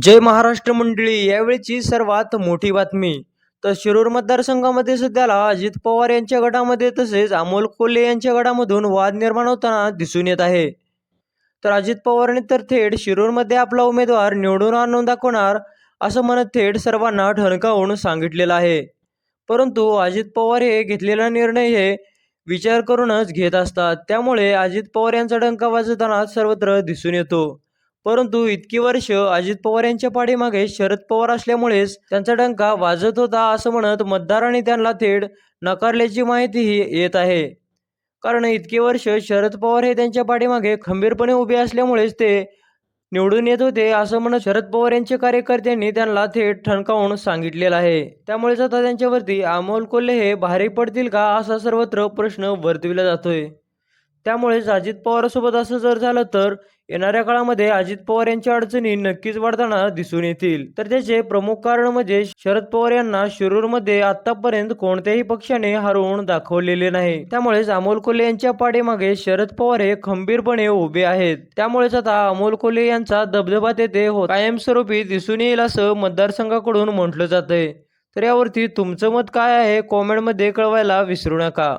जय महाराष्ट्र मंडळी यावेळीची सर्वात मोठी बातमी. तर शिरूर मतदारसंघामध्ये सध्याला अजित पवार यांच्या गटामध्ये तसेच अमोल कोल्हे यांच्या गटामधून वाद निर्माण होताना दिसून येत आहे. तर अजित पवारांनी तर थेट शिरूरमध्ये आपला उमेदवार निवडून आणून दाखवणार असं म्हणत थेट सर्वांना ठणकावून सांगितलेलं आहे. परंतु अजित पवार हे घेतलेला निर्णय हे विचार करूनच घेत असतात. त्यामुळे अजित पवार यांचा डंका वाजवताना सर्वत्र दिसून येतो. परंतु इतकी वर्ष अजित पवार यांच्या पाठीमागे शरद पवार असल्यामुळेच त्यांचा डंका वाजत होता असं म्हणत मतदारांनी त्यांना थेट नकारल्याची माहितीही येत आहे. कारण इतके वर्ष शरद पवार हे त्यांच्या पाठीमागे खंबीरपणे उभे असल्यामुळेच ते निवडून येत होते असं म्हणत शरद पवार यांच्या कार्यकर्त्यांनी त्यांना थेट ठणकावून सांगितलेलं आहे. त्यामुळेच आता त्यांच्यावरती अमोल कोल्हे हे भारी पडतील का असा सर्वत्र प्रश्न वर्तविला जातोय. त्यामुळेच अजित पवारसोबत असं जर झालं तर येणाऱ्या काळामध्ये अजित पवार यांच्या अडचणी नक्कीच वाढताना दिसून येतील. तर त्याचे प्रमुख कारण म्हणजे शरद पवार यांना शिरूरमध्ये आतापर्यंत कोणत्याही पक्षाने हरवून दाखवलेले नाही. त्यामुळेच अमोल कोल्हे यांच्या पाठीमागे शरद पवार हे खंबीरपणे उभे आहेत. त्यामुळेच आता अमोल कोल्हे यांचा दबदबा तेथे हो कायमस्वरूपी दिसून येईल असं मतदारसंघाकडून म्हटलं जातंय. तर यावरती तुमचं मत काय आहे? कॉमेंटमध्ये कळवायला विसरू नका.